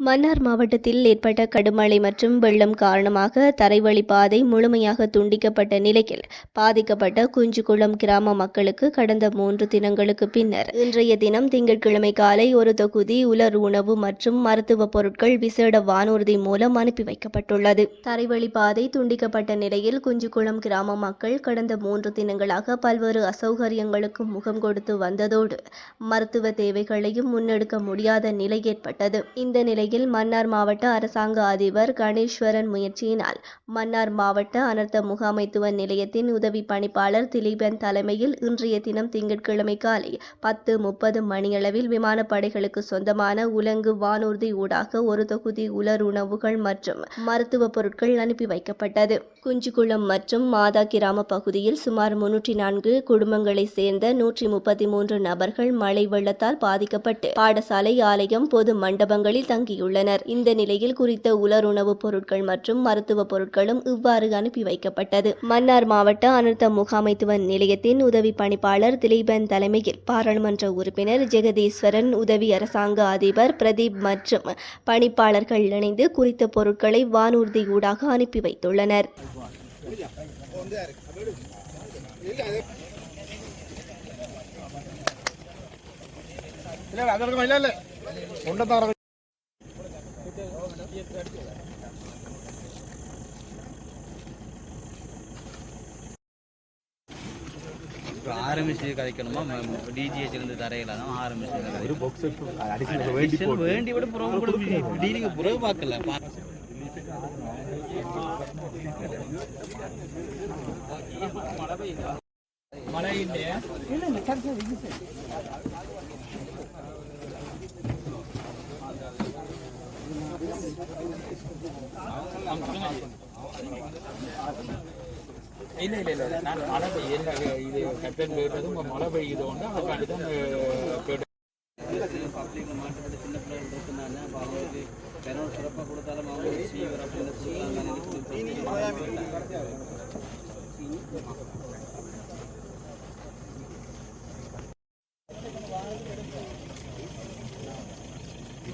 மன்னார் மாவட்டத்தில் ஏற்பட்ட கடுமழை மற்றும் வெள்ளம் காரணமாக தரைவழி பாதை முழுமையாக துண்டிக்கப்பட்ட நிலையில் பாதிக்கப்பட்ட குஞ்சுகுளம் கிராம மக்களுக்கு கடந்த மூன்று தினங்களுக்கு பின்னர் இன்றைய தினம் திங்கட்கிழமை காலை ஒரு தொகுதி உலர் உணவு மற்றும் மருத்துவ பொருட்கள் விசேட வானூர்தி மூலம் அனுப்பி வைக்கப்பட்டுள்ளது. தரைவழி பாதை துண்டிக்கப்பட்ட நிலையில் குஞ்சுகுளம் கிராம மக்கள் கடந்த மூன்று தினங்களாக பல்வேறு அசௌகரியங்களுக்கு முகம் கொடுத்து வந்ததோடு மருத்துவ தேவைகளையும் முன்னெடுக்க முடியாத நிலை ஏற்பட்டது. இந்த நிலை நிலையில் மன்னார் மாவட்ட அரசாங்க அதிபர் கணேஸ்வரன் முயற்சியினால் மன்னார் மாவட்ட அனர்த்த முகாமைத்துவ நிலையத்தின் உதவி பணிப்பாளர் திலீபன் தலைமையில் இன்றைய தினம் திங்கட்கிழமை காலை பத்து முப்பது மணியளவில் விமானப்படைகளுக்கு சொந்தமான உலங்கு வானூர்தி ஊடாக ஒரு தொகுதி உலர் உணவுகள் மற்றும் மருத்துவ பொருட்கள் அனுப்பி வைக்கப்பட்டது. குஞ்சுகுளம் மற்றும் மாதா கிராம பகுதியில் சுமார் முன்னூற்றி நான்கு குடும்பங்களைச் சேர்ந்த நூற்றி முப்பத்தி மூன்று நபர்கள் மழை வெள்ளத்தால் பாதிக்கப்பட்டு பாடசாலை ஆலயம் பொது மண்டபங்களில் தங்கி செலுத்தியுள்ளனர் இந்த நிலையில் குறித்த உலர் உணவுப் பொருட்கள் மற்றும் மருத்துவ பொருட்களும் இவ்வாறு அனுப்பி வைக்கப்பட்டது. மன்னார் மாவட்ட அனர்த்த முகாமைத்துவ நிலையத்தின் உதவி பணிப்பாளர் திலீபன் தலைமையில் பாராளுமன்ற உறுப்பினர் ஜெகதீஸ்வரன் உதவி அரசாங்க அதிபர் பிரதீப் மற்றும் பணிப்பாளர்கள் இணைந்து குறித்த பொருட்களை வானூர்தி ஊடாக அனுப்பி வைத்துள்ளனர். இல்ல அதற்கு இல்ல இல்ல. கொண்டு இப்போ ஆரம்பிச்சு கதைக்கணுமா? டிஜிஹெச்லேருந்து தரையில தான் ஆரம்பிச்சு வேண்டி விட புறம் கொடுக்கு புறவு பார்க்கல. மழை இல்லையா அவங்க இல்ல இல்ல இல்ல நான் மழை பெய்ய இது கட்டன் போயிட்டதும் மழை பெய்யுது ஒன்று அதுக்காண்டி தான் சின்ன பிள்ளைகள் இருக்கிறாங்க அப்போ அவங்களுக்கு பெரும் சிறப்பாக கொடுத்தாலும் அவங்க ஃபீவர் அப்படின்னு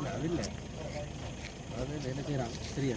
அது இல்லை. அது என்ன செய்கிறான் சரியா?